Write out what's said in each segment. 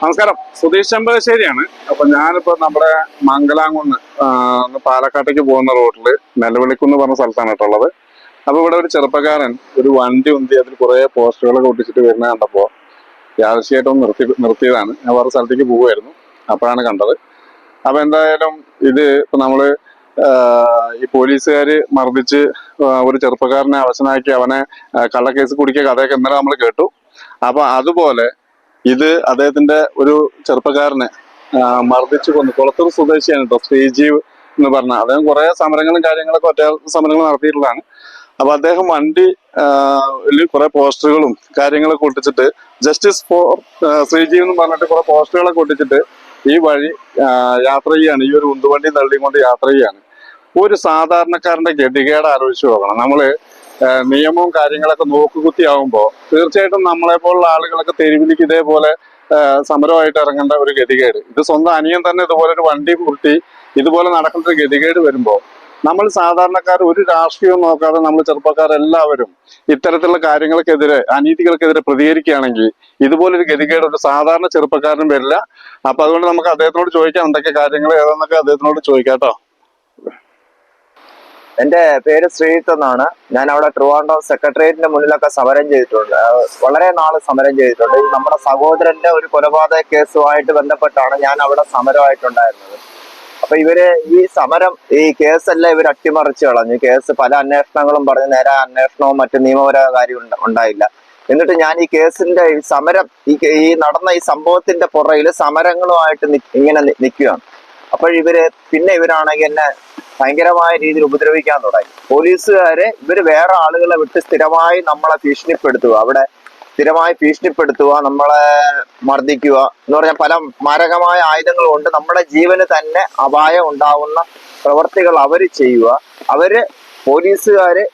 നമസ്കാരം. സുധീഷ് ചെമ്പകശ്ശേരിയാണ്. അപ്പൊ ഞാനിപ്പോ നമ്മുടെ മംഗലാംകുന്ന് പാലക്കാട്ടേക്ക് പോകുന്ന റോഡിൽ നെലവിളിക്കുന്ന് പറഞ്ഞ സ്ഥലത്താണ് കേട്ടുള്ളത് അപ്പൊ ഇവിടെ ഒരു ചെറുപ്പക്കാരൻ ഒരു വണ്ടി ഉന്തി അതിൽ കുറെ പോസ്റ്ററുകളൊക്കെ ഒട്ടിച്ചിട്ട് വരുന്ന കണ്ടപ്പോ യാദൃശ്യമായിട്ടൊന്ന് നിർത്തി നിർത്തിയതാണ്. ഞാൻ വേറെ സ്ഥലത്തേക്ക് പോവുമായിരുന്നു. അപ്പോഴാണ് കണ്ടത്. അപ്പൊ എന്തായാലും ഇത് ഇപ്പൊ നമ്മൾ ഈ പോലീസുകാര് മർദ്ദിച്ച് ഒരു ചെറുപ്പക്കാരനെ അവശനാക്കി അവനെ കള്ളക്കേസ് കുടിക്കുക കഥയൊക്കെ ഇന്നലെ നമ്മൾ കേട്ടു. അപ്പൊ അതുപോലെ ഇത് അദ്ദേഹത്തിന്റെ ഒരു ചെറുപ്പക്കാരനെ മർദ്ദിച്ചു കൊന്നു. കുളത്തൂർ സ്വദേശിയാണ് കേട്ടോ ശ്രീജീവ് എന്ന് പറഞ്ഞ. അദ്ദേഹം കുറെ സമരങ്ങളും കാര്യങ്ങളൊക്കെ ഒറ്റ സമരങ്ങൾ നടത്തിയിട്ടുള്ളതാണ്. അപ്പൊ അദ്ദേഹം വണ്ടി കുറെ പോസ്റ്ററുകളും കാര്യങ്ങളൊക്കെ ഒട്ടിച്ചിട്ട് ജസ്റ്റിസ് ഫോർ ശ്രീജീവ് എന്ന് പറഞ്ഞിട്ട് കുറെ പോസ്റ്ററുകളൊക്കെ ഒട്ടിച്ചിട്ട് ഈ വഴി യാത്ര ചെയ്യാണ്. ഈ ഒരു ഉന്തുവണ്ടി തള്ളിയും കൊണ്ട് യാത്ര ചെയ്യാണ്. ഒരു സാധാരണക്കാരന്റെ ഗതികേട് ആലോചിച്ച് നോക്കണം. നമ്മൾ നിയമവും കാര്യങ്ങളൊക്കെ നോക്കുകുത്തി ആവുമ്പോ തീർച്ചയായിട്ടും നമ്മളെ പോലുള്ള ആളുകളൊക്കെ തെരുവിലേക്ക് ഇതേപോലെ സമരമായിട്ട് ഇറങ്ങേണ്ട ഒരു ഗതികേട്. ഇത് സ്വന്തം അനിയൻ തന്നെ ഇതുപോലെ ഒരു വണ്ടി പൂട്ടി ഇതുപോലെ നടക്കുന്ന ഒരു ഗതികേട് വരുമ്പോ നമ്മൾ സാധാരണക്കാർ ഒരു രാഷ്ട്രീയവും നോക്കാതെ നമ്മൾ ചെറുപ്പക്കാരെല്ലാവരും ഇത്തരത്തിലുള്ള കാര്യങ്ങൾക്കെതിരെ അനീതികൾക്കെതിരെ പ്രതികരിക്കുകയാണെങ്കിൽ ഇതുപോലൊരു ഗതികേട് ഒരു സാധാരണ ചെറുപ്പക്കാരനും വരില്ല. അപ്പൊ അതുകൊണ്ട് നമുക്ക് അദ്ദേഹത്തിനോട് ചോദിക്കാം എന്തൊക്കെ കാര്യങ്ങൾ ഏതാന്നൊക്കെ അദ്ദേഹത്തിനോട് ചോദിക്കാം കേട്ടോ. എന്റെ പേര് ശ്രീജിത്ത് എന്നാണ്. ഞാൻ അവിടെ ട്രിവാൻഡ്രം സെക്രട്ടേറിയറ്റിന്റെ മുന്നിലൊക്കെ സമരം ചെയ്തിട്ടുണ്ട്. വളരെ നാൾ സമരം ചെയ്തിട്ടുണ്ട്. നമ്മുടെ സഹോദരന്റെ ഒരു കൊലപാതക കേസുമായിട്ട് ബന്ധപ്പെട്ടാണ് ഞാൻ അവിടെ സമരമായിട്ടുണ്ടായിരുന്നത്. അപ്പൊ ഇവർ ഈ സമരം ഈ കേസെല്ലാം ഇവർ അട്ടിമറിച്ച് കളഞ്ഞു. കേസ് പല അന്വേഷണങ്ങളും പറഞ്ഞു നേരെ അന്വേഷണവും മറ്റു നിയമപരമായ കാര്യം ഉണ്ടായില്ല. എന്നിട്ട് ഞാൻ ഈ കേസിന്റെ സമരം ഈ നടന്ന ഈ സംഭവത്തിന്റെ പുറയിൽ സമരങ്ങളുമായിട്ട് ഇങ്ങനെ നിൽക്കുകയാണ്. അപ്പോൾ ഇവർ പിന്നെ ഇവരാണെങ്കിൽ എന്നെ ഭയങ്കരമായ രീതിയിൽ ഉപദ്രവിക്കാൻ തുടങ്ങി. പോലീസുകാരെ ഇവർ വേറെ ആളുകളെ വിട്ട് സ്ഥിരമായി നമ്മളെ ഭീഷണിപ്പെടുത്തുക. അവിടെ സ്ഥിരമായി ഭീഷണിപ്പെടുത്തുക നമ്മളെ മർദ്ദിക്കുക എന്ന് പറഞ്ഞാൽ പല മാരകമായ ആയുധങ്ങൾ കൊണ്ട് നമ്മുടെ ജീവന് തന്നെ അപായം ഉണ്ടാവുന്ന പ്രവർത്തികൾ അവർ ചെയ്യുക. അവർ പോലീസുകാര്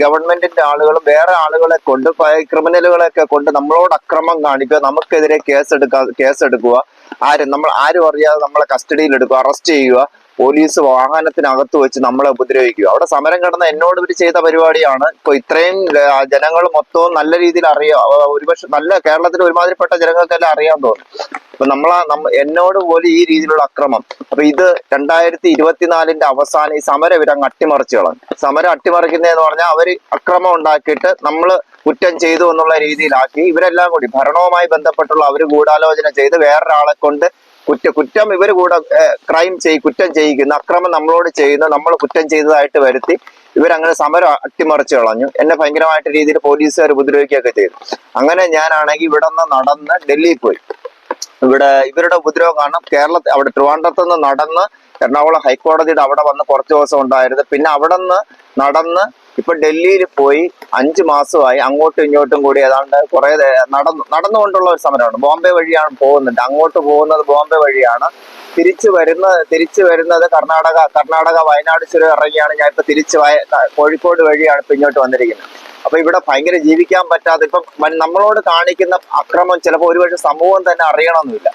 ഗവൺമെന്റിന്റെ ആളുകളും വേറെ ആളുകളെ കൊണ്ട് ക്രിമിനലുകളെയൊക്കെ കൊണ്ട് നമ്മളോട് അക്രമം കാണിക്കുക നമുക്കെതിരെ കേസ് എടുക്കുക കേസ് എടുക്കുക ആരും നമ്മൾ ആരും അറിയാതെ നമ്മളെ കസ്റ്റഡിയിൽ എടുക്കുക അറസ്റ്റ് ചെയ്യുക. പോലീസ് വാഹനത്തിനകത്ത് വെച്ച് നമ്മളെ ഉപദ്രവിക്കുക. അവിടെ സമരം കിടന്ന എന്നോട് ഇവർ ചെയ്ത പരിപാടിയാണ്. ഇപ്പൊ ഇത്രയും ജനങ്ങൾ മൊത്തവും നല്ല രീതിയിൽ അറിയാം ഒരുപക്ഷെ നല്ല കേരളത്തിൽ ഒരുമാതിരിപ്പെട്ട ജനങ്ങൾക്കെല്ലാം അറിയാൻ തോന്നും. അപ്പൊ നമ്മളാ നമ്മ എന്നോട് പോലും ഈ രീതിയിലുള്ള അക്രമം. അപ്പൊ ഇത് രണ്ടായിരത്തി ഇരുപത്തിനാലിന്റെ അവസാനം ഈ സമരം ഇവരങ്ങ് അട്ടിമറിച്ചു കളഞ്ഞു. സമരം അട്ടിമറിക്കുന്നതെന്ന് പറഞ്ഞാൽ അവർ അക്രമം ഉണ്ടാക്കിയിട്ട് നമ്മൾ കുറ്റം ചെയ്തു എന്നുള്ള രീതിയിലാക്കി. ഇവരെല്ലാം കൂടി ഭരണവുമായി ബന്ധപ്പെട്ടുള്ള അവർ ഗൂഢാലോചന ചെയ്ത് വേറൊരാളെ കൊണ്ട് കുറ്റ കുറ്റം ഇവർ കൂടെ ക്രൈം ചെയ് കുറ്റം ചെയ്യിക്കുന്നു അക്രമം നമ്മളോട് ചെയ്യുന്ന നമ്മൾ കുറ്റം ചെയ്തതായിട്ട് വരുത്തി ഇവരങ്ങനെ സമരം അട്ടിമറിച്ച് കളഞ്ഞു. എന്നെ ഭയങ്കരമായിട്ട് രീതിയിൽ പോലീസുകാർ ഉപദ്രവിക്കുകയൊക്കെ ചെയ്തു. അങ്ങനെ ഞാനാണെങ്കിൽ ഇവിടെ നിന്ന് നടന്ന് ഡൽഹിയിൽ പോയി. ഇവിടെ ഇവരുടെ ഉപദ്രവം കാരണം കേരളത്തിൽ അവിടെ ട്രിവാൻഡ്രത്ത് നിന്ന് നടന്ന് എറണാകുളം ഹൈക്കോടതിയുടെ അവിടെ വന്ന് കുറച്ച് ദിവസം ഉണ്ടായിരുന്നു പിന്നെ അവിടെ നിന്ന് നടന്ന് ഇപ്പൊ ഡൽഹിയിൽ പോയി അഞ്ചു മാസമായി അങ്ങോട്ടും ഇങ്ങോട്ടും കൂടി ഏതാണ്ട് കുറെ നടന്നു നടന്നുകൊണ്ടുള്ള ഒരു സമരമാണ്. ബോംബെ വഴിയാണ് പോകുന്നുണ്ട് അങ്ങോട്ട് പോകുന്നത് ബോംബെ വഴിയാണ്. തിരിച്ചു വരുന്ന തിരിച്ചു വരുന്നത് കർണാടക കർണാടക വയനാട് ചുരം ഇറങ്ങിയാണ്. ഞാൻ ഇപ്പൊ തിരിച്ച് കോഴിക്കോട് വഴിയാണ് ഇപ്പൊ ഇങ്ങോട്ട് വന്നിരിക്കുന്നത്. അപ്പൊ ഇവിടെ ഭയങ്കര ജീവിക്കാൻ പറ്റാതെ ഇപ്പം നമ്മളോട് കാണിക്കുന്ന അക്രമം ചിലപ്പോൾ ഒരുപക്ഷെ സമൂഹം തന്നെ അറിയണമെന്നില്ല.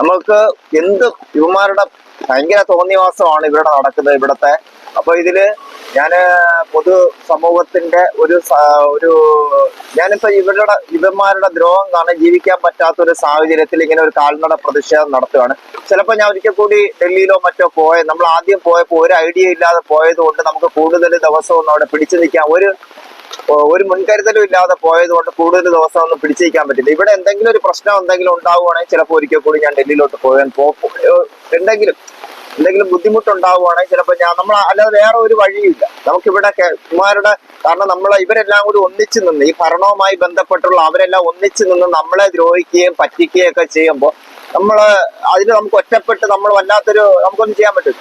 നമുക്ക് എന്ത് ഇവന്മാരുടെ ഭയങ്കര തോന്നിവാസമാണ് ഇവിടെ നടക്കുന്നത് ഇവിടത്തെ അപ്പൊ ഇതിൽ ഞാൻ പൊതു സമൂഹത്തിന്റെ ഒരു ഒരു ഞാനിപ്പോ ഇവരുടെ ഇവന്മാരുടെ ദ്രോഹം കാരണം ജീവിക്കാൻ പറ്റാത്ത ഒരു സാഹചര്യത്തിൽ ഇങ്ങനെ ഒരു കാൽനട പ്രതിഷേധം നടത്തുകയാണ്. ചിലപ്പോൾ ഞാൻ ഒരിക്കൽ കൂടി ഡൽഹിയിലോ മറ്റോ പോയ നമ്മൾ ആദ്യം പോയപ്പോൾ ഒരു ഐഡിയ ഇല്ലാതെ പോയത് കൊണ്ട് നമുക്ക് കൂടുതൽ ദിവസമൊന്നും അവിടെ പിടിച്ചു നിൽക്കാൻ ഒരു ഒരു മുൻകരുതലും ഇല്ലാതെ പോയത് കൊണ്ട് കൂടുതൽ ദിവസം ഒന്നും പിടിച്ചു നിൽക്കാൻ പറ്റില്ല. ഇവിടെ എന്തെങ്കിലും ഒരു പ്രശ്നം എന്തെങ്കിലും ഉണ്ടാവുകയാണെങ്കിൽ ചിലപ്പോൾ ഒരിക്കൽ കൂടി ഞാൻ ഡൽഹിയിലോട്ട് പോകാൻ പോ എന്തെങ്കിലും എന്തെങ്കിലും ബുദ്ധിമുട്ടുണ്ടാവുകയാണെങ്കിൽ ചിലപ്പോൾ ഞാൻ നമ്മൾ അല്ലാതെ വേറെ ഒരു വഴിയില്ല. നമുക്കിവിടെ കുമാരുടെ കാരണം നമ്മൾ ഇവരെല്ലാം കൂടി ഒന്നിച്ചു നിന്ന് ഈ ഭരണവുമായി ബന്ധപ്പെട്ടുള്ള അവരെല്ലാം ഒന്നിച്ചു നിന്ന് നമ്മളെ ദ്രോഹിക്കുകയും പറ്റിക്കുകയും ഒക്കെ ചെയ്യുമ്പോൾ നമ്മൾ അതിന് നമുക്ക് ഒറ്റപ്പെട്ട് നമ്മൾ വല്ലാത്തൊരു നമുക്കൊന്നും ചെയ്യാൻ പറ്റും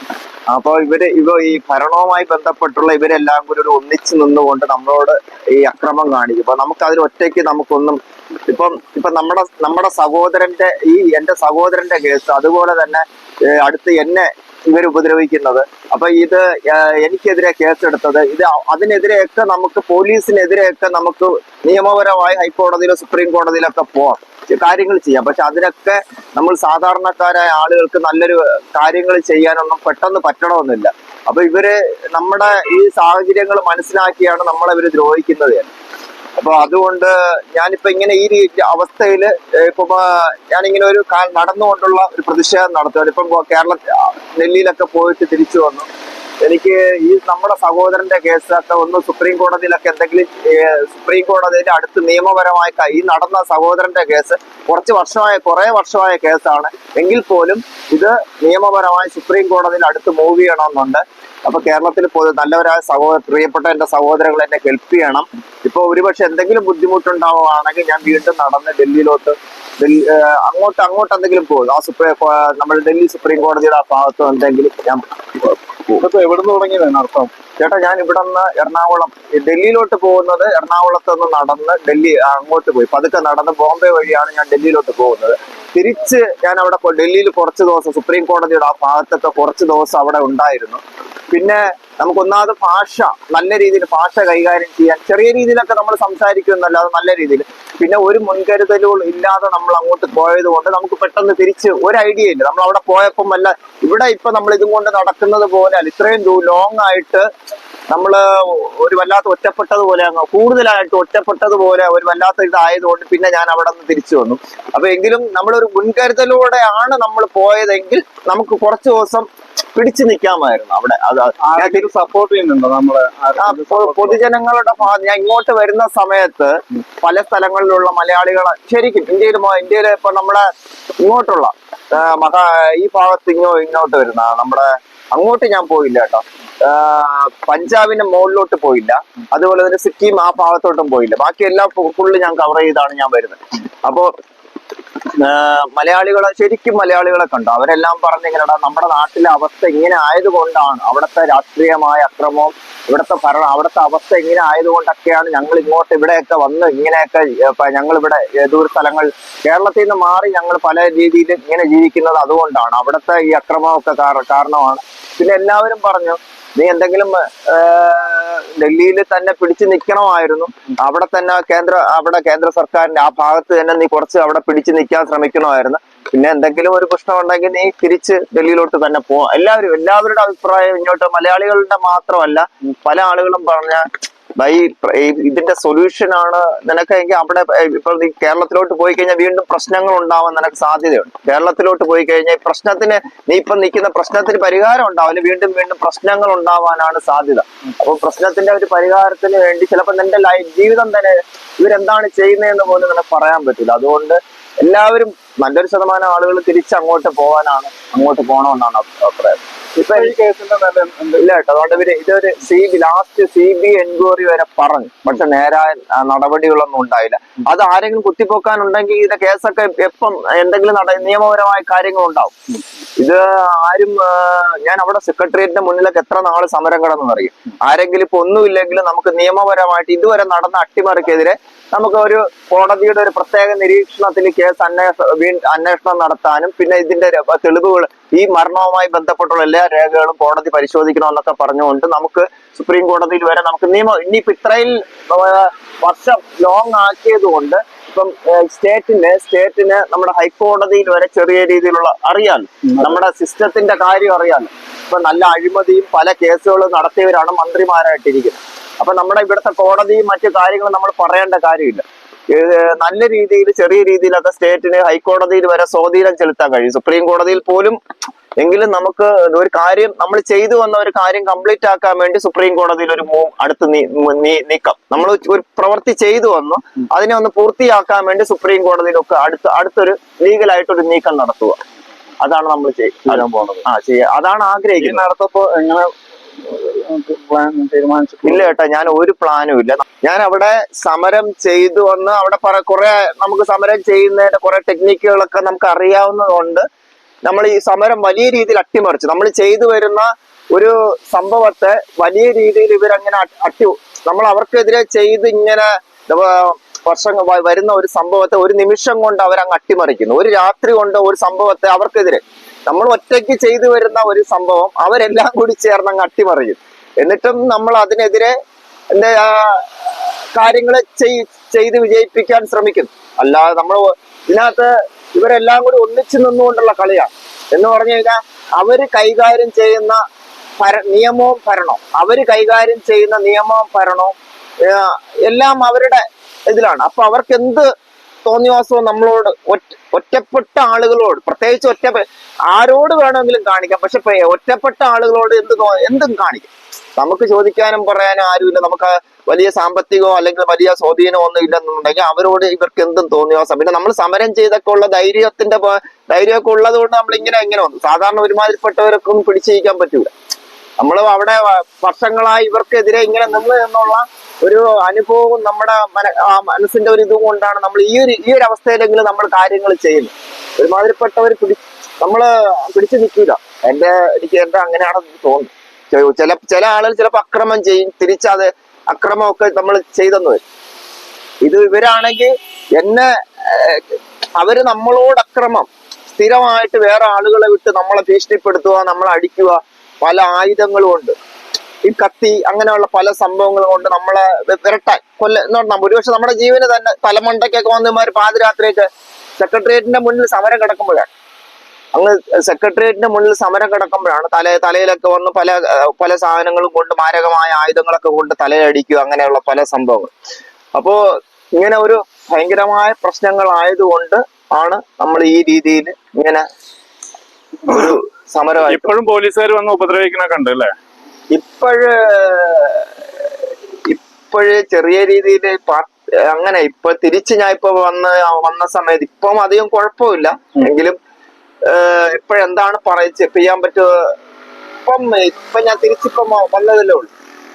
അപ്പോൾ ഇവർ ഇവ ഈ ഭരണവുമായി ബന്ധപ്പെട്ടുള്ള ഇവരെല്ലാം കൂടി ഒരു ഒന്നിച്ചു നിന്നുകൊണ്ട് നമ്മളോട് ഈ അക്രമം കാണിക്കും. അപ്പൊ നമുക്ക് അതിൽ ഒറ്റയ്ക്ക് നമുക്കൊന്നും ഇപ്പം ഇപ്പൊ നമ്മുടെ നമ്മുടെ സഹോദരന്റെ ഈ എന്റെ സഹോദരന്റെ കേസ് അതുപോലെ തന്നെ അടുത്ത് എന്നെ ഇവർ ഉപദ്രവിക്കുന്നത്. അപ്പൊ ഇത് എനിക്കെതിരെ കേസെടുത്തത്. ഇത് അതിനെതിരെയൊക്കെ നമുക്ക് പോലീസിനെതിരെയൊക്കെ നമുക്ക് നിയമപരമായി ഹൈക്കോടതിയിലോ സുപ്രീം കോടതിയിലോ ഒക്കെ പോവാം കാര്യങ്ങൾ ചെയ്യാം. പക്ഷെ അതിനൊക്കെ നമ്മൾ സാധാരണക്കാരായ ആളുകൾക്ക് നല്ലൊരു കാര്യങ്ങൾ ചെയ്യാനൊന്നും പെട്ടെന്ന് പറ്റണമെന്നില്ല. അപ്പൊ ഇവർ നമ്മുടെ ഈ സാഹചര്യങ്ങൾ മനസ്സിലാക്കിയാണ് നമ്മളെ ഇവർ ദ്രോഹിക്കുന്നത് തന്നെ. അപ്പൊ അതുകൊണ്ട് ഞാനിപ്പോ ഇങ്ങനെ ഈ രീതി അവസ്ഥയിൽ ഇപ്പൊ ഞാനിങ്ങനെ ഒരു നടന്നുകൊണ്ടുള്ള ഒരു പ്രതിഷേധം നടത്തുകയാണ്. ഇപ്പം കേരള ഡൽഹിയിലൊക്കെ പോയിട്ട് തിരിച്ചു വന്നു. എനിക്ക് ഈ നമ്മുടെ സഹോദരന്റെ കേസൊക്കെ ഒന്ന് സുപ്രീം കോടതിയിലൊക്കെ എന്തെങ്കിലും സുപ്രീം കോടതിയുടെ അടുത്ത് നിയമപരമായ ഈ നടന്ന സഹോദരന്റെ കേസ് കുറച്ച് വർഷമായ കുറെ വർഷമായ കേസാണ്. എങ്കിൽ പോലും ഇത് നിയമപരമായി സുപ്രീം കോടതിയിൽ അടുത്ത് മൂവ് ചെയ്യണമെന്നുണ്ട്. അപ്പൊ കേരളത്തിൽ നല്ലവരായ സഹോദര പ്രിയപ്പെട്ട എന്റെ സഹോദരങ്ങൾ എന്നെ ഹെൽപ്പ് ചെയ്യണം. ഇപ്പൊ ഒരുപക്ഷെ എന്തെങ്കിലും ബുദ്ധിമുട്ടുണ്ടാവുകയാണെങ്കിൽ ഞാൻ വീണ്ടും നടന്ന് ഡൽഹിയിലോട്ട് ഡൽഹി അങ്ങോട്ട് അങ്ങോട്ട് എന്തെങ്കിലും പോകും ആ സുപ്രീം നമ്മൾ ഡൽഹി സുപ്രീം കോടതിയുടെ ആ ഭാഗത്തോ എന്തെങ്കിലും ഞാൻ എവിടെ നിന്ന് തുടങ്ങിയതാണ്? അർത്ഥം ചേട്ടാ ഞാൻ ഇവിടെ നിന്ന് എറണാകുളം ഡൽഹിയിലോട്ട് പോകുന്നത് എറണാകുളത്ത് നിന്ന് നടന്ന് ഡൽഹി അങ്ങോട്ട് പോയി. പതുക്കെ നടന്ന് ബോംബെ വഴിയാണ് ഞാൻ ഡൽഹിയിലോട്ട് പോകുന്നത്. തിരിച്ച് ഞാൻ അവിടെ ഡൽഹിയിൽ കുറച്ച് ദിവസം സുപ്രീം കോടതിയുടെ ആ ഭാഗത്തൊക്കെ കുറച്ച് ദിവസം അവിടെ ഉണ്ടായിരുന്നു. പിന്നെ നമുക്ക് ഒന്നാമത് ഭാഷ നല്ല രീതിയിൽ ഭാഷ കൈകാര്യം ചെയ്യാൻ ചെറിയ രീതിയിലൊക്കെ നമ്മൾ സംസാരിക്കുമെന്നല്ലാതെ നല്ല രീതിയിൽ പിന്നെ ഒരു മുൻകരുതലുകൾ ഇല്ലാതെ നമ്മൾ അങ്ങോട്ട് പോയത് കൊണ്ട് നമുക്ക് പെട്ടെന്ന് തിരിച്ച് ഒരു ഐഡിയ ഇല്ല. നമ്മൾ അവിടെ പോയപ്പം അല്ല ഇവിടെ ഇപ്പൊ നമ്മൾ ഇതും കൊണ്ട് നടക്കുന്നത് പോലെ ഇത്രയും ലോങ് ആയിട്ട് നമ്മൾ ഒരു വല്ലാത്ത ഒറ്റപ്പെട്ടതുപോലെ അങ്ങ് കൂടുതലായിട്ട് ഒറ്റപ്പെട്ടതുപോലെ ഒരു വല്ലാത്ത ഇതായതുകൊണ്ട് പിന്നെ ഞാൻ അവിടെ നിന്ന് തിരിച്ചു വന്നു. അപ്പൊ എങ്കിലും നമ്മളൊരു ആണ് നമ്മൾ പോയതെങ്കിൽ നമുക്ക് കുറച്ച് ദിവസം പിടിച്ചു നിൽക്കാമായിരുന്നു അവിടെ. അത് ആരെങ്കിലും സപ്പോർട്ട് ചെയ്യുന്നുണ്ടോ നമ്മൾ? പൊതുജനങ്ങളുടെ ഭാഗം ഞാൻ ഇങ്ങോട്ട് വരുന്ന സമയത്ത് പല സ്ഥലങ്ങളിലുള്ള മലയാളികൾ ശരിക്കും ഇന്ത്യയിൽ ഇന്ത്യയിലെ ഇന്ത്യയിൽ ഇപ്പൊ നമ്മുടെ ഇങ്ങോട്ടുള്ള മഹാ ഈ ഭാഗത്ത് ഇങ്ങോ ഇങ്ങോട്ട് വരുന്ന നമ്മുടെ അങ്ങോട്ട് ഞാൻ പോയില്ല കേട്ടോ. പഞ്ചാബിന്റെ മുകളിലോട്ട് പോയില്ല. അതുപോലെ തന്നെ സിക്കിം ആ ഭാഗത്തോട്ടും പോയില്ല. ബാക്കി എല്ലാ ഫുള്ള് ഞാൻ കവർ ചെയ്താണ് ഞാൻ വരുന്നത്. അപ്പോ മലയാളികളെ ശരിക്കും മലയാളികളെ കണ്ടു? അവരെല്ലാം പറഞ്ഞിങ്ങനെടാ നമ്മുടെ നാട്ടിലെ അവസ്ഥ ഇങ്ങനെ ആയതുകൊണ്ടാണ് അവിടുത്തെ രാഷ്ട്രീയമായ അക്രമവും ഇവിടുത്തെ ഭരണം അവിടുത്തെ അവസ്ഥ ഇങ്ങനെ ആയതുകൊണ്ടൊക്കെയാണ് ഞങ്ങൾ ഇങ്ങോട്ട് ഇവിടെയൊക്കെ വന്ന് ഇങ്ങനെയൊക്കെ ഞങ്ങൾ ഇവിടെ ദൂര സ്ഥലങ്ങൾ കേരളത്തിൽ നിന്ന് മാറി ഞങ്ങൾ പല രീതിയിൽ ഇങ്ങനെ ജീവിക്കുന്നത് അതുകൊണ്ടാണ്. അവിടുത്തെ ഈ അക്രമമൊക്കെ കാരണമാണ്. പിന്നെ എല്ലാവരും പറഞ്ഞു നീ എന്തെങ്കിലും ഡൽഹിയിൽ തന്നെ പിടിച്ചു നിൽക്കണമായിരുന്നു അവിടെ തന്നെ കേന്ദ്ര അവിടെ കേന്ദ്ര സർക്കാരിന്റെ ആ ഭാഗത്ത് തന്നെ നീ കുറച്ച് അവിടെ പിടിച്ചു നിൽക്കാൻ ശ്രമിക്കണമായിരുന്നു. പിന്നെ എന്തെങ്കിലും ഒരു പ്രശ്നം ഉണ്ടെങ്കിൽ നീ തിരിച്ച് ഡൽഹിയിലോട്ട് തന്നെ പോവാം. എല്ലാവരും എല്ലാവരുടെ അഭിപ്രായം ഇങ്ങോട്ട് മലയാളികളുടെ മാത്രമല്ല പല ആളുകളും പറഞ്ഞ "ദാ ഈ പ്ര- ഈ ഇതിന്റെ സൊല്യൂഷൻ ആണ് നിനക്ക് എങ്കിൽ അവിടെ ഇപ്പൊ നീ കേരളത്തിലോട്ട് പോയി കഴിഞ്ഞാൽ വീണ്ടും പ്രശ്നങ്ങൾ ഉണ്ടാവാൻ നിനക്ക് സാധ്യതയുണ്ട്. കേരളത്തിലോട്ട് പോയി കഴിഞ്ഞാൽ പ്രശ്നത്തിന് നീ ഇപ്പൊ നിൽക്കുന്ന പ്രശ്നത്തിന് പരിഹാരം ഉണ്ടാവില്ല. വീണ്ടും വീണ്ടും പ്രശ്നങ്ങൾ ഉണ്ടാവാനാണ് സാധ്യത. അപ്പൊ പ്രശ്നത്തിന്റെ ഒരു പരിഹാരത്തിന് വേണ്ടി ചിലപ്പോൾ നിന്റെ ലൈഫ് ജീവിതം തന്നെ ഇവരെന്താണ് ചെയ്യുന്നതെന്ന് പോലും നിനക്ക് പറയാൻ പറ്റില്ല. അതുകൊണ്ട് എല്ലാവരും നല്ലൊരു ശതമാനം ആളുകൾ തിരിച്ച് അങ്ങോട്ട് പോകാനാണ് അങ്ങോട്ട് പോകണമെന്നാണ് അഭി- അഭിപ്രായം. ഇപ്പൊ ഈ കേസിന്റെ നല്ല ഇല്ല കേട്ടോ അതുകൊണ്ട് ഇവർ ഇതൊരു C B last C B enquiry വരെ പറഞ്ഞു. പക്ഷെ നേരായ നടപടികളൊന്നും ഉണ്ടായില്ല. അത് ആരെങ്കിലും കുത്തിപ്പോക്കാനുണ്ടെങ്കിൽ ഇതിന്റെ കേസൊക്കെ എപ്പം എന്തെങ്കിലും നട നിയമപരമായ കാര്യങ്ങൾ ഉണ്ടാവും ഇത് ആരും ഞാൻ അവിടെ സെക്രട്ടേറിയറ്റിന്റെ മുന്നിലൊക്കെ എത്ര നാൾ സമരം കിടന്നറിയും ആരെങ്കിലും ഇപ്പൊ ഒന്നുമില്ലെങ്കിലും നമുക്ക് നിയമപരമായിട്ട് ഇതുവരെ നടന്ന അട്ടിമറിക്കെതിരെ നമുക്ക് ഒരു കോടതിയുടെ ഒരു പ്രത്യേക നിരീക്ഷണത്തിൽ കേസ് അന്വേഷണം അന്വേഷണം നടത്താനും പിന്നെ ഇതിന്റെ തെളിവുകൾ ഈ മരണവുമായി ബന്ധപ്പെട്ടുള്ള എല്ലാ രേഖകളും കോടതി പരിശോധിക്കണമെന്നൊക്കെ പറഞ്ഞുകൊണ്ട് നമുക്ക് സുപ്രീം കോടതിയിൽ വരെ നമുക്ക് നിയമം ഇനിയിപ്പോ ഇത്രയും വർഷം ലോങ് ആക്കിയത് കൊണ്ട് ഇപ്പം സ്റ്റേറ്റിന് സ്റ്റേറ്റിന് നമ്മുടെ ഹൈക്കോടതിയിൽ വരെ ചെറിയ രീതിയിലുള്ള അറിയാൻ നമ്മുടെ സിസ്റ്റത്തിന്റെ കാര്യം അറിയാൻ ഇപ്പൊ നല്ല അഴിമതിയും പല കേസുകളും നടത്തിയവരാണ് മന്ത്രിമാരായിട്ടിരിക്കുന്നത്. അപ്പൊ നമ്മുടെ ഇവിടുത്തെ കോടതി മറ്റു കാര്യങ്ങൾ നമ്മൾ പറയേണ്ട കാര്യമില്ല. നല്ല രീതിയിൽ ചെറിയ രീതിയിലൊക്കെ സ്റ്റേറ്റിന് ഹൈക്കോടതിയിൽ വരെ സ്വാധീനം ചെലുത്താൻ കഴിയും. സുപ്രീം കോടതിയിൽ പോലും എങ്കിലും നമുക്ക് ഒരു കാര്യം നമ്മൾ ചെയ്തു വന്ന ഒരു കാര്യം കംപ്ലീറ്റ് ആക്കാൻ വേണ്ടി സുപ്രീം കോടതിയിൽ ഒരു മൂവ് അടുത്ത് നീക്കം. നമ്മൾ ഒരു പ്രവൃത്തി ചെയ്തു വന്നു. അതിനെ ഒന്ന് പൂർത്തിയാക്കാൻ വേണ്ടി സുപ്രീം കോടതിയിലൊക്കെ അടുത്ത് അടുത്തൊരു ലീഗലായിട്ടൊരു നീക്കം നടത്തുക. അതാണ് നമ്മൾ ചെയ്യാൻ പോകുന്നത് ആ ചെയ്യുക അതാണ് ആഗ്രഹിക്കുന്നത്. നടത്തപ്പോ എങ്ങനെ ഇല്ല കേട്ടോ ഞാൻ ഒരു പ്ലാനും ഇല്ല. ഞാൻ അവിടെ സമരം ചെയ്തു വന്ന് അവിടെ പറ കുറെ നമുക്ക് സമരം ചെയ്യുന്നതിന്റെ കുറെ ടെക്നിക്കുകളൊക്കെ നമുക്ക് അറിയാവുന്നതുകൊണ്ട് നമ്മൾ ഈ സമരം വലിയ രീതിയിൽ അട്ടിമറിച്ചു. നമ്മൾ ചെയ്തു വരുന്ന ഒരു സംഭവത്തെ വലിയ രീതിയിൽ ഇവരങ്ങനെ അട്ടി നമ്മൾ അവർക്കെതിരെ ചെയ്ത് ഇങ്ങനെ വർഷം വരുന്ന ഒരു സംഭവത്തെ ഒരു നിമിഷം കൊണ്ട് അവരങ്ങ് അട്ടിമറിക്കുന്നു. ഒരു രാത്രി കൊണ്ട് ഒരു സംഭവത്തെ അവർക്കെതിരെ നമ്മൾ ഒറ്റയ്ക്ക് ചെയ്തു വരുന്ന ഒരു സംഭവം അവരെല്ലാം കൂടി ചേർന്ന് അങ്ങ് അട്ടിമറിയും. എന്നിട്ടും നമ്മൾ അതിനെതിരെ എന്താ കാര്യങ്ങൾ ചെയ്ത് വിജയിപ്പിക്കാൻ ശ്രമിക്കും. അല്ലാതെ നമ്മൾ ഇതിനകത്ത് ഇവരെല്ലാം കൂടി ഒന്നിച്ചു നിന്നുകൊണ്ടുള്ള കളിയാണ് എന്ന് പറഞ്ഞു കഴിഞ്ഞാൽ അവർ കൈകാര്യം ചെയ്യുന്ന ഭര നിയമവും ഭരണവും. അവർ കൈകാര്യം ചെയ്യുന്ന നിയമവും ഭരണവും എല്ലാം അവരുടെ ഇതിലാണ്. അപ്പൊ അവർക്ക് എന്ത് തോന്നിവാസവും നമ്മളോട് ഒറ്റ ഒറ്റപ്പെട്ട ആളുകളോട് പ്രത്യേകിച്ച് ഒറ്റ ആരോട് വേണമെങ്കിലും കാണിക്കാം. പക്ഷെ ഒറ്റപ്പെട്ട ആളുകളോട് എന്ത് എന്തും കാണിക്കാം. നമുക്ക് ചോദിക്കാനും പറയാനും ആരുമില്ല. നമുക്ക് വലിയ സാമ്പത്തികമോ അല്ലെങ്കിൽ വലിയ സ്വാധീനമോ ഒന്നും ഇല്ലെന്നുണ്ടെങ്കിൽ അവരോട് ഇവർക്ക് എന്തും തോന്നിവാസം. പിന്നെ നമ്മൾ സമരം ചെയ്തൊക്കെ ഉള്ള ധൈര്യത്തിന്റെ ധൈര്യമൊക്കെ ഉള്ളത് കൊണ്ട് നമ്മൾ ഇങ്ങനെ എങ്ങനെ വന്നു. സാധാരണ ഒരുമാതിരിപ്പെട്ടവരൊക്കെ ഒന്നും പിടിച്ചിരിക്കാൻ പറ്റൂല. നമ്മൾ അവിടെ വർഷങ്ങളായി ഇവർക്കെതിരെ ഇങ്ങനെ നിന്ന് എന്നുള്ള ഒരു അനുഭവവും നമ്മുടെ മന മനസ്സിന്റെ ഒരു ഇതും കൊണ്ടാണ് നമ്മൾ ഈ ഒരു ഈ ഒരു അവസ്ഥയിലെങ്കിലും നമ്മൾ കാര്യങ്ങൾ ചെയ്യുന്നത്. ഒരുമാതിരിപ്പെട്ടവർ പിടി നമ്മൾ പിടിച്ചു നിൽക്കൂല എന്റെ എനിക്ക് എന്റെ അങ്ങനെയാണെന്ന് തോന്നുന്നു. ചില ചില ആളുകൾ ചിലപ്പോൾ അക്രമം ചെയ്യും തിരിച്ചത് അക്രമമൊക്കെ നമ്മൾ ചെയ്തെന്ന് വരും. ഇത് ഇവരാണെങ്കിൽ എന്നെ അവർ നമ്മളോട് അക്രമം സ്ഥിരമായിട്ട് വേറെ ആളുകളെ വിട്ട് നമ്മളെ ഭീഷണിപ്പെടുത്തുക നമ്മളെ അടിക്കുക പല ആയുധങ്ങളും ഉണ്ട്. ഈ കത്തി അങ്ങനെയുള്ള പല സംഭവങ്ങളും കൊണ്ട് നമ്മളെ വിരട്ടാൻ കൊല്ല എന്ന് ഒരുപക്ഷെ നമ്മുടെ ജീവന് തന്നെ തലമണ്ടയ്ക്കൊക്കെ വന്നമാര് പാതിരാത്രിയൊക്കെ സെക്രട്ടേറിയറ്റിന്റെ മുന്നിൽ സമരം കിടക്കുമ്പോഴാണ്. അങ്ങ് സെക്രട്ടേറിയറ്റിന്റെ മുന്നിൽ സമരം കിടക്കുമ്പോഴാണ് തല തലയിലൊക്കെ വന്ന് പല പല സാധനങ്ങളും കൊണ്ട് മാരകമായ ആയുധങ്ങളൊക്കെ കൊണ്ട് തലയിലടിക്കുക അങ്ങനെയുള്ള പല സംഭവങ്ങൾ. അപ്പോ ഇങ്ങനെ ഒരു ഭയങ്കരമായ പ്രശ്നങ്ങളായതുകൊണ്ട് ആണ് നമ്മൾ ഈ രീതിയിൽ ഇങ്ങനെ ഒരു സമരമായി ഇപ്പോഴും പോലീസുകാർ വന്ന് ഉപദ്രവിക്കണൊക്കെ ഉണ്ട് അല്ലേ? ഇപ്പോഴ് ഇപ്പോഴ് ചെറിയ രീതിയിൽ അങ്ങനെ ഇപ്പൊ തിരിച്ച് ഞാൻ ഇപ്പൊ വന്ന് വന്ന സമയത്ത് ഇപ്പം അധികം കുഴപ്പമില്ല. എങ്കിലും ഇപ്പോഴെന്താണ് പറയിച്ച് ചെയ്യാൻ പറ്റുക? ഇപ്പം ഇപ്പൊ ഞാൻ തിരിച്ചിപ്പം വന്നതല്ലേ ഉള്ളൂ.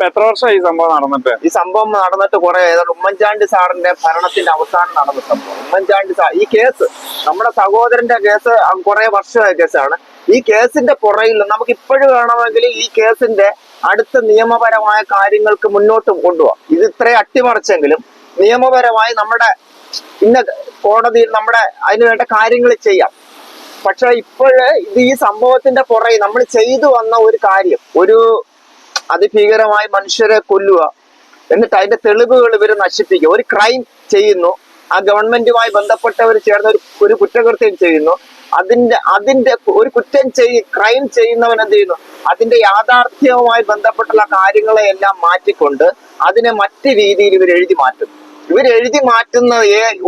എത്ര വർഷമായി ഈ സംഭവം നടന്നിട്ട്? ഈ സംഭവം നടന്നിട്ട് കുറെ ഏതാണ്ട് ഉമ്മൻചാണ്ടി സാറിന്റെ ഭരണത്തിന്റെ അവസാനം നടന്ന സംഭവം. ഉമ്മൻചാണ്ടി സാർ ഈ കേസ് നമ്മുടെ സഹോദരന്റെ കേസ് കുറെ വർഷമായ കേസാണ്. ഈ കേസിന്റെ പുറകിൽ നമുക്ക് ഇപ്പോഴും വേണമെങ്കിൽ ഈ കേസിന്റെ അടുത്ത നിയമപരമായ കാര്യങ്ങൾക്ക് മുന്നോട്ട് കൊണ്ടുപോകാം ഇത് ഇത്രയും അട്ടിമറിച്ചെങ്കിലും നിയമപരമായി നമ്മുടെ ഇന്ന കോടതിയിൽ നമ്മുടെ അതിന് വേണ്ട കാര്യങ്ങൾ ചെയ്യാം. പക്ഷെ ഇപ്പോഴ് ഇത് ഈ സംഭവത്തിന്റെ പുറകെ നമ്മൾ ചെയ്തു വന്ന ഒരു കാര്യം ഒരു അതിഭീകരമായി മനുഷ്യരെ കൊല്ലുക എന്നിട്ട് അതിന്റെ തെളിവുകൾ ഇവർ നശിപ്പിക്കുക. ഒരു ക്രൈം ചെയ്യുന്നു ആ ഗവൺമെന്റുമായി ബന്ധപ്പെട്ടവർ ചേർന്ന് ഒരു ഒരു കുറ്റകൃത്യം ചെയ്യുന്നു. അതിന്റെ അതിന്റെ ഒരു കുറ്റം ചെയ് ക്രൈം ചെയ്യുന്നവൻ എന്ത് ചെയ്യുന്നു? അതിന്റെ യാഥാർത്ഥ്യവുമായി ബന്ധപ്പെട്ടുള്ള കാര്യങ്ങളെ എല്ലാം മാറ്റിക്കൊണ്ട് അതിനെ മറ്റ് രീതിയിൽ ഇവർ എഴുതി മാറ്റും. ഇവർ എഴുതി മാറ്റുന്ന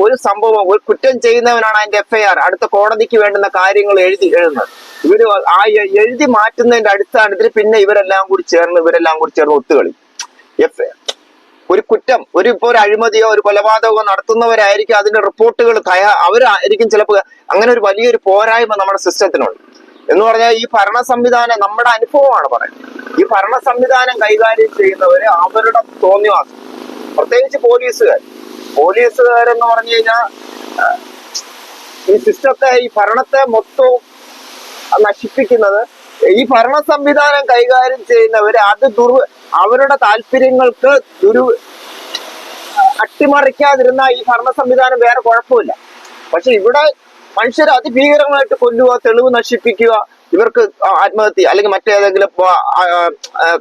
ഒരു സംഭവം ഒരു കുറ്റം ചെയ്യുന്നവനാണ് അതിന്റെ എഫ്ഐആർ അടുത്ത കോടതിക്ക് വേണ്ടുന്ന കാര്യങ്ങൾ എഴുതി എഴുതുന്നത്. ഇവർ ആ എഴുതി മാറ്റുന്നതിന്റെ അടിസ്ഥാനത്തിൽ പിന്നെ ഇവരെല്ലാം കൂടി ചേർന്ന് ഇവരെല്ലാം കൂടി ചേർന്ന് ഒത്തുകളി. എഫ് ഒരു കുറ്റം ഒരു ഇപ്പോൾ ഒരു അഴിമതിയോ ഒരു കൊലപാതകമോ നടത്തുന്നവരായിരിക്കും അതിന്റെ റിപ്പോർട്ടുകൾ തയ്യാ അവരായിരിക്കും ചിലപ്പോൾ അങ്ങനെ ഒരു വലിയൊരു പോരായ്മ നമ്മുടെ സിസ്റ്റത്തിനുണ്ട്. എന്ന് പറഞ്ഞാൽ ഈ ഭരണ സംവിധാനം നമ്മുടെ അനുഭവമാണ് പറയുന്നത്. ഈ ഭരണ സംവിധാനം കൈകാര്യം ചെയ്യുന്നവര് അവരുടെ തോന്നിവാസം. പ്രത്യേകിച്ച് പോലീസുകാർ. പോലീസുകാരെന്ന് പറഞ്ഞു കഴിഞ്ഞാൽ ഈ സിസ്റ്റത്തെ ഈ ഭരണത്തെ മൊത്തവും നശിപ്പിക്കുന്നത് ഈ ഭരണ സംവിധാനം കൈകാര്യം ചെയ്യുന്നവര് അത് ദുർ അവരുടെ താല്പര്യങ്ങൾക്ക് ഒരു അട്ടിമറിക്കാതിരുന്ന ഈ ഭരണ സംവിധാനം വേറെ കുഴപ്പമില്ല. പക്ഷെ ഇവിടെ മനുഷ്യരെ അതിഭീകരമായിട്ട് കൊല്ലുക തെളിവ് നശിപ്പിക്കുക ഇവർക്ക് ആത്മഹത്യ അല്ലെങ്കിൽ മറ്റേതെങ്കിലും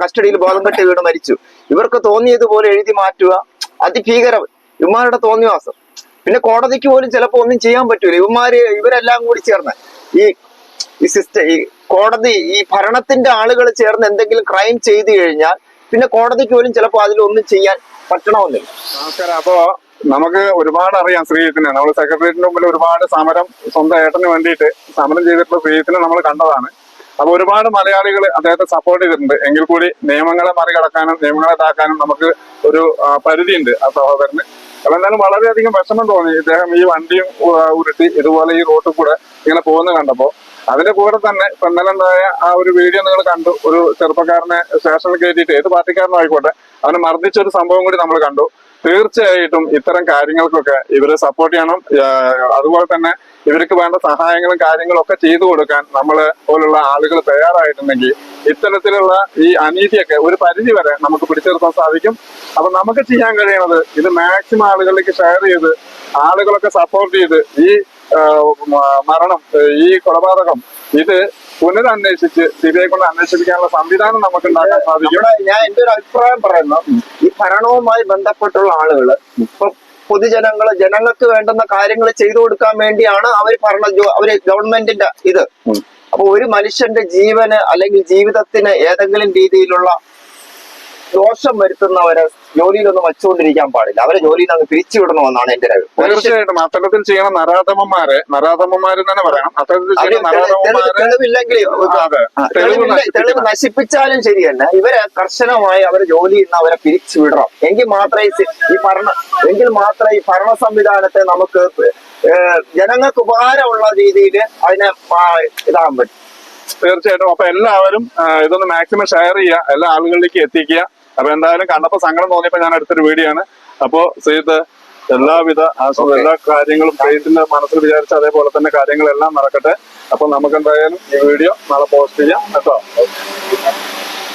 കസ്റ്റഡിയിൽ ബോധം കെട്ടി വീട് മരിച്ചു. ഇവർക്ക് തോന്നിയതുപോലെ എഴുതി മാറ്റുക അതിഭീകരം ഇവന്മാരുടെ തോന്നിവാസം. പിന്നെ കോടതിക്ക് പോലും ചിലപ്പോൾ ഒന്നും ചെയ്യാൻ പറ്റൂല. ഇവന്മാര് ഇവരെല്ലാം കൂടി ചേർന്ന് ഈ ഈ സിസ്റ്റം ഈ കോടതി ഈ ഭരണത്തിന്റെ ആളുകൾ ചേർന്ന് എന്തെങ്കിലും ക്രൈം ചെയ്തു കഴിഞ്ഞാൽ പിന്നെ കോടതിക്ക് പോലും ചിലപ്പോൾ അതിലൊന്നും ചെയ്യാൻ പറ്റണമെന്നില്ല. നമസ്കാരം. അപ്പോ നമുക്ക് ഒരുപാട് അറിയാം ശ്രീജിത്തിനെ നമ്മൾ സെക്രട്ടേറിയറ്റിന് മുമ്പിൽ ഒരുപാട് സമരം സ്വന്തം ഏട്ടന് വേണ്ടിയിട്ട് സമരം ചെയ്തിട്ടുള്ള ശ്രീജിത്തിനെ നമ്മൾ കണ്ടതാണ്. അപ്പൊ ഒരുപാട് മലയാളികൾ അദ്ദേഹത്തെ സപ്പോർട്ട് ചെയ്തിട്ടുണ്ട്. എങ്കിൽ കൂടി നിയമങ്ങളെ മറികടക്കാനും നിയമങ്ങളെ ഇതാക്കാനും നമുക്ക് ഒരു പരിധിയുണ്ട് ആ സഹോദരന്. അപ്പൊ എന്തായാലും വളരെയധികം വിഷമം തോന്നി. ഇദ്ദേഹം ഈ വണ്ടിയും ഉരുട്ടി ഇതുപോലെ ഈ റോട്ടിൽ കൂടെ ഇങ്ങനെ പോകുന്ന കണ്ടപ്പോ. അതിന്റെ കൂടെ തന്നെ ഇപ്പൊ ആ ഒരു വീഡിയോ നിങ്ങൾ കണ്ടു. ഒരു ചെറുപ്പക്കാരനെ സ്റ്റേഷനിൽ കയറ്റിയിട്ട് ഏത് പാർട്ടിക്കാരനും ആയിക്കോട്ടെ അവനെ മർദ്ദിച്ച ഒരു സംഭവം കൂടി നമ്മൾ കണ്ടു. തീർച്ചയായിട്ടും ഇത്തരം കാര്യങ്ങൾക്കൊക്കെ ഇവരെ സപ്പോർട്ട് ചെയ്യണം. അതുപോലെ തന്നെ ഇവർക്ക് വേണ്ട സഹായങ്ങളും കാര്യങ്ങളും ഒക്കെ ചെയ്തു കൊടുക്കാൻ നമ്മൾ പോലുള്ള ആളുകൾ തയ്യാറായിട്ടുണ്ടെങ്കിൽ ഇത്തരത്തിലുള്ള ഈ അനീതിയൊക്കെ ഒരു പരിധി വരെ നമുക്ക് പിടിച്ചു നിർത്താൻ സാധിക്കും. അപ്പൊ നമുക്ക് ചെയ്യാൻ കഴിയുന്നത് ഇത് മാക്സിമം ആളുകളിലേക്ക് ഷെയർ ചെയ്ത് ആളുകളൊക്കെ സപ്പോർട്ട് ചെയ്ത് ഈ മരണം ഈ കൊലപാതകം ഇത് പുനരന്വേഷിച്ച് സിബിഐ കൊണ്ട് അന്വേഷിപ്പിക്കാനുള്ള സംവിധാനം നമുക്ക് ഉണ്ടാക്കാൻ സാധിക്കും. ഞാൻ എന്റെ ഒരു അഭിപ്രായം പറയുന്നു. ഈ ഭരണവുമായി ബന്ധപ്പെട്ടുള്ള ആളുകൾ ഇപ്പൊ പൊതുജനങ്ങൾ ജനങ്ങൾക്ക് വേണ്ടുന്ന കാര്യങ്ങൾ ചെയ്തു കൊടുക്കാൻ വേണ്ടിയാണ് അവർ ഭരണ അവർ ഗവൺമെന്റിന്റെ ഇത്. അപ്പൊ ഒരു മനുഷ്യന്റെ ജീവന് അല്ലെങ്കിൽ ജീവിതത്തിന് ഏതെങ്കിലും രീതിയിലുള്ള ദോഷം വരുത്തുന്നവരെ ജോലിയിലൊന്നും വെച്ചുകൊണ്ടിരിക്കാൻ പാടില്ല. അവരെ ജോലിയിൽ നിന്ന് പിരിച്ചു വിടണമെന്നാണ് എന്റെ. തീർച്ചയായിട്ടും. അത്തരത്തിൽ ചെയ്യണ നരാധമന്മാരെ നരാധമന്മാര് തന്നെ പറയണം അത്തരത്തിൽ നരാധമന്മാരെ തെളിവ്. നശിപ്പിച്ചാലും ശരി തന്നെ. ഇവരെ കർശനമായി അവരെ ജോലിയിൽ നിന്ന് അവരെ പിരിച്ചു വിടണം. എങ്കിൽ മാത്രമേ ഈ ഭരണ എങ്കിൽ മാത്രമേ ഈ ഭരണ സംവിധാനത്തെ നമുക്ക് ജനങ്ങൾക്ക് ഉപകാരമുള്ള രീതിയിൽ അതിനെ ഇതാകാൻ പറ്റും. തീർച്ചയായിട്ടും. അപ്പൊ എല്ലാവരും ഇതൊന്ന് മാക്സിമം ഷെയർ ചെയ്യുക. എല്ലാ ആളുകളിലേക്ക് എത്തിക്കുക. അപ്പൊ എന്തായാലും കണ്ടപ്പോ സങ്കടം തോന്നിയപ്പോ ഞാൻ അടുത്തൊരു വീഡിയോ ആണ്. അപ്പോ സെയ്ത് എല്ലാവിധ എല്ലാ കാര്യങ്ങളും സെയ്ത്തിന്റെ മനസ്സിൽ വിചാരിച്ച അതേപോലെ തന്നെ കാര്യങ്ങളെല്ലാം നടക്കട്ടെ. അപ്പൊ നമുക്ക് എന്തായാലും ഈ വീഡിയോ നാളെ പോസ്റ്റ് ചെയ്യാം. കേട്ടോ.